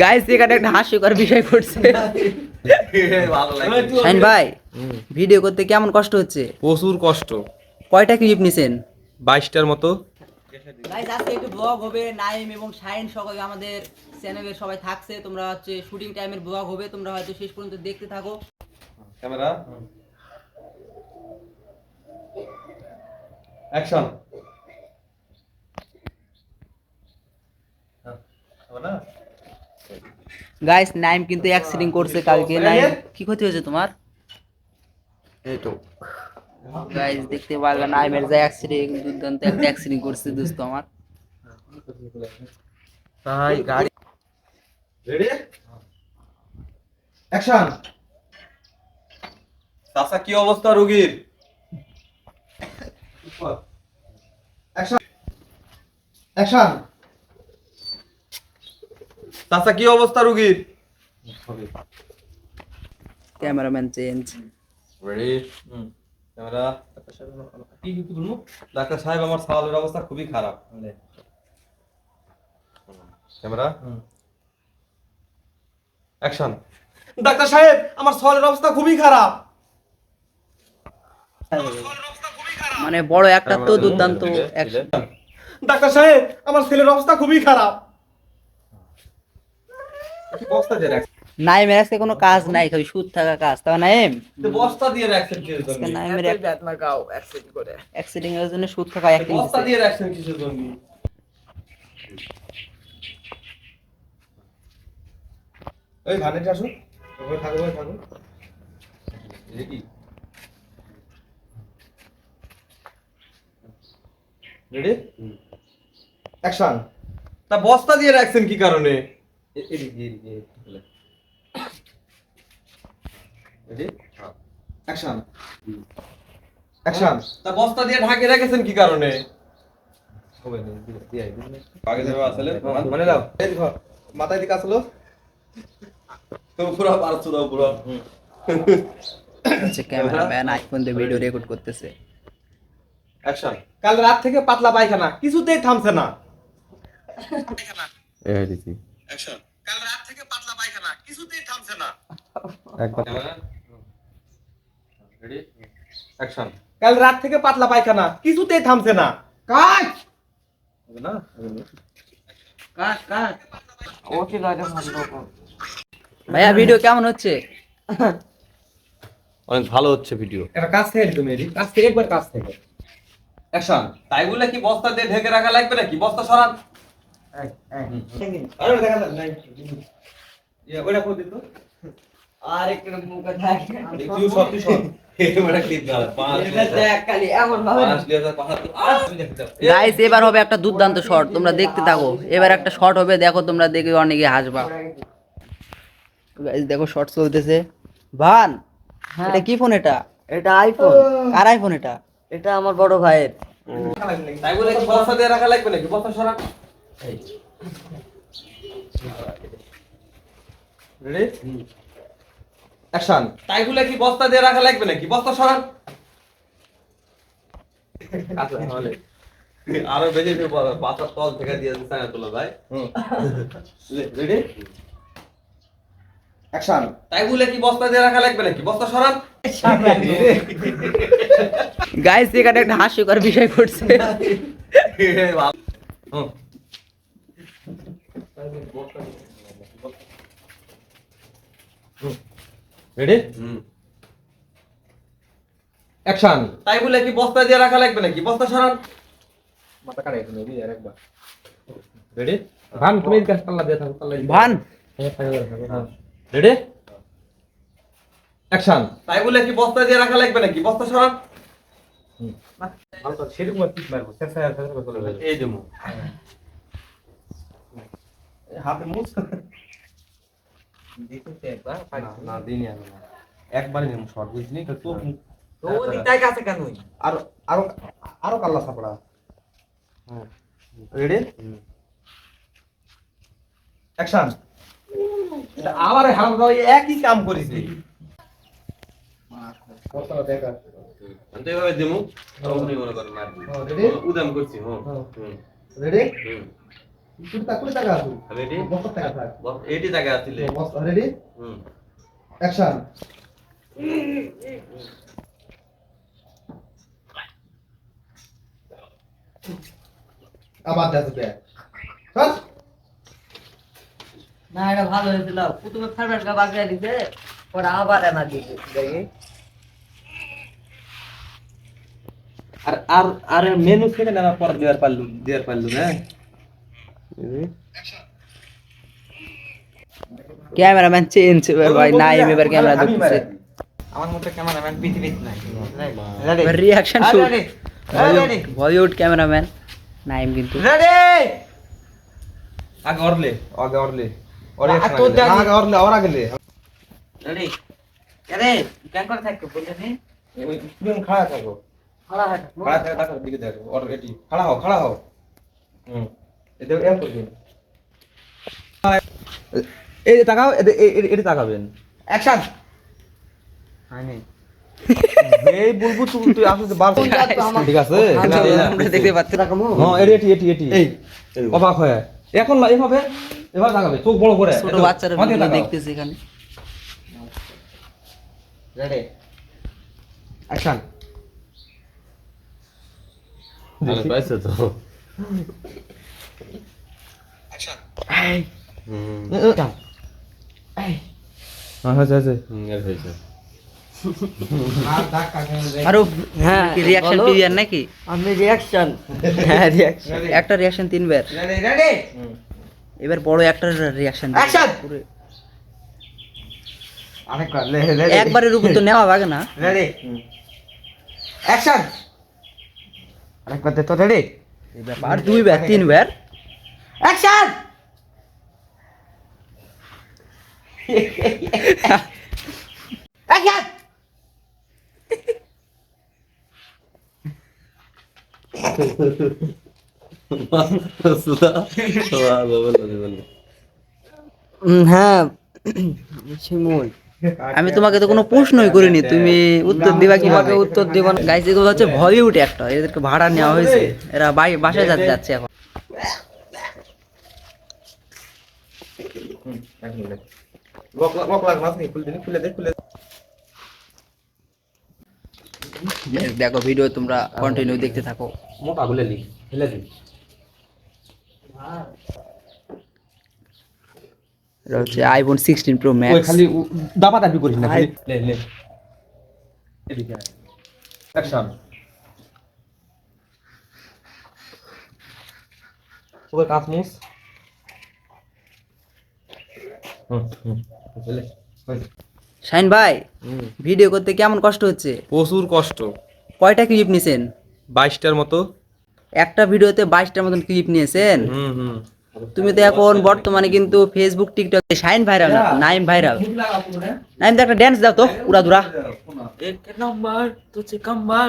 Guys এখানে একটা হাস্যকর বিষয় ঘটছে। শাইন ভাই ভিডিও করতে কেমন কষ্ট হচ্ছে? প্রচুর কষ্ট। কয়টা ক্লিপ নিছেন? বাইশটার মতো। গাইস আজকে একটু ব্লগ হবে। নাইম এবং শাইন সবাই আমাদের চ্যানেলে সবাই থাকছে। তোমরা হচ্ছে শুটিং টাইমের ব্লগ হবে। তোমরা হয়তো শেষ পর্যন্ত দেখতে থাকো। ক্যামেরা অ্যাকশন গাইস নাইম কিন্তু অ্যাক্সিডেন্ট করছে কালকে। নাইম কি ক্ষতি হয়েছে তোমার? এই তো। গাইস দেখতে পারবে নাইমের যা অ্যাক্সিডেন্ট দুর্দান্ত একটা অ্যাক্সিডেন্ট করছে দোস্ত আমার। ভাই গাড়ি রেডি অ্যাকশন চাচা কি অবস্থা রোগীর? অ্যাকশন অ্যাকশন চাচা কি অবস্থা রুগীর? Cameraman change. Ready camera. Doctor সাহেব আমার সাওয়ালের অবস্থা খুবই খারাপ। ক্যামেরা? অ্যাকশন ডাক্তার সাহেব আমার সাওয়ালের অবস্থা খুবই খারাপ। মানে বড় একটা তো দুর্দান্ত। ডাক্তার সাহেব আমার ছেলের অবস্থা খুবই খারাপ। বস্তা দিয়ে রাখছেন। নাইমের আজকে কোনো কাজ নাই খালি সুদ থাকা কাজ তাও নাইম বস্তা দিয়ে রাখছেন জন্য নাইমের অ্যাক্সিডেন্ট এর জন্য সুদ থাকা অ্যাক্টিং বস্তা দিয়ে রাখছেন জন্য এই ভানেটা আসুন ওখানে থাকো ওখানে থাকো। এই কি? রেডি অ্যাকশন তা বস্তা দিয়ে রাখছেন কি কারণে? তা বস্তা দিয়ে ঢাকে রেখেছেন কি কারণে? আগে যাবে আসলে? মানে দাও। মাথায় দিকে আসলো। তো পুরো পারছ দাও পুরো? হচ্ছে ক্যামেরাম্যান আইফোন দিয়ে ভিডিও রেকর্ড করতেছে। অ্যাকশন। কাল রাত থেকে পাতলা পায়খানা কিছুতেই থামছে না। অ্যাকশন কাল রাত থেকে পাতলা পায়খানা কিছুতেই থামছে না। একবার। রেডি অ্যাকশন কাল রাত থেকে পাতলা পায়খানা কিছুতেই থামছে না। কাজ! না? ভাইয়া ভিডিও কেমন হচ্ছে? অনেক ভালো হচ্ছে ভিডিও একটা কাজ থেকে তুমি এডি কাজ থেকে একবার কাজ থেকে। অ্যাকশন তাই বলে কি বস্তা দিয়ে ঢেকে রাখা লাগবে নাকি? বস্তা সরান। আরে একটু মুখে থাকে এবারে গাইস হবে একটা দুর্দান্ত শট তোমরা দেখতে থাকো। এবার একটা শট হবে দেখো তোমরা দেখে অনেকে হাসবা। গাইস দেখো শট চলতেছে। ভান এটা কি ফোন এটা? এটা আইফোন আর আইফোন এটা? এটা আমার বড় ভাইয়ের। তাই বলে বস্তা দিয়ে রাখা লাগবে নাকি? বস্তা সরান রেডি অ্যাকশন তাই কি বস্তা দিয়ে রাখা লাগবে নাকি? বস্তা সরান। আরও বেজে তল থেকে দিয়ে দিচ্ছে না তোলা ভাই। রেডি অ্যাকশন তাই কি বস্তা দিয়ে রাখা লাগবে নাকি? বস্তা সরান। গাইস এখানে একটা হাস্যকর বিষয় ঘটছে। হুম। রেডি অ্যাকশন তাই বলে কি বস্তা দিয়ে রাখা লাগবে নাকি? বস্তা সরান। মাথা কাটা এখানে রেডি আরেকবার রেডি ভান তুমি এই কাজটা দিয়ে থাকো তাহলে ভান। রেডি অ্যাকশন তাই বলে কি বস্তা দিয়ে রাখা লাগবে নাকি? বস্তা সরান। সেরকম মারবো এই মুখ। হাতে মুছ। দেখতে একবার না দিনই আমি না। একবারই নিম শর্ট বুঝলি তো তো ও দিকটাই কাছে কেন আর আরও আরও কাল্লা সাপড়া রেডি অ্যাকশন আবার হারাম দাও একই কাম করিস এভাবে দিমু মনে করেন উদাম করছি হুম। রেডি হুম কুড়ি টাকা কুড়ি টাকা আছে রেডি বস্তা টাকা থাক এইটি জায়গা আসলে। বস্তা রেডি হুম। অ্যাকশন আবার দেখো বে চল না এটা ভালো হয়েছিল। প্রথমে ফার্মেট গা বাগড়া দিতে পরে আবার এনা দিতে দেখি। আর আর আর মেনু থেকে না পর দেওয়ার পারলু দেওয়ার পারলু না ক্যামেরাম্যান চেঞ্জ ভাই নাই আমি এবার ক্যামেরা দেখতেছি আমার মতো ক্যামেরাম্যান পৃথিবীতে নাই reaction shoot Bollywood cameraman Naim কিন্তু রেডি আগে অরলে আগে অরলে অরে আগে অরলে আর আগে লে রেডি আরে কেন করে থাকো বলে নে ওই তুমি খাড়া থাকো খাড়া থাকো খাড়া থাকো দিকে দেখো অর এটি খাড়া হও খাড়া হও হুম এই যে তাকাও এটি এটি তাকাবেন। অ্যাকশন হয়নি এই বুলবুল তুই তুই আসলে বার ঠিক আছে? আমরা দেখতে পাচ্ছি হ্যাঁ এটি এটি এটি এটি। এই। অবাক হয়ে। এখন না এভাবে এভাবে তাকাবে চোখ বড় করে। ছোট বাচ্চারা ভিডিও দেখতেছে এখানে। রেডি অ্যাকশন আমি পাইছে তো। হ্যাঁ হয়েছে হয়েছে হয়েছে আরও হ্যাঁ, রিয়াকশন। নাকি আমি রিয়াকশন হ্যাঁ রিয়াকশন একটা রিয়াকশন তিনবার রেডি রেডি এবার বড় একটা রিয়াকশন একবারের উপর তো নেওয়া ভাগে না রেডি অ্যাকশন আরেকবার দে তো রেডি দুইবার তিনবার অ্যাকশন অ্যাকশন সুদা ভালো ভালো ভালো হ্যাঁ। আমি তোমাকে তো কোনো প্রশ্নই করিনি। তুমি উত্তর দিবা তোমাকে উত্তর দিব না। গাইস এগুলো হচ্ছে বলিউড একটা এদেরকে ভাড়া নেওয়া হয়েছে। এরা বাসায় যাচ্ছে যাচ্ছে এখন। লক লক লাগ মাছ নেই খুলে দিন খুলে দে খুলে দেখো ভিডিও তোমরা কন্টিনিউ দেখতে থাকো। মোটা গুলে লি ফেলে দি। এটা হচ্ছে আইফোন সিক্সটিন প্রো ওই খালি দাবা দাবি করিস না খালি লে লে। এদিকে অ্যাকশন ওকে কাজ মুস হুম হুম লে হয়েছে। শাইন ভাই ভিডিও করতে কেমন কষ্ট হচ্ছে? প্রচুর কষ্ট। কয়টা ক্লিপ নিছেন? বাইশটার মতো। একটা ভিডিওতে বাইশটার মতন ক্লিপ নিয়েছেন? হুম হুম। তুমি তো এখন বর্তমানে কিন্তু Facebook TikTok shine viral Naim viral Naim তো একটা ড্যান্স দাও তো পুরা দুরা। এক নম্বর কম্বার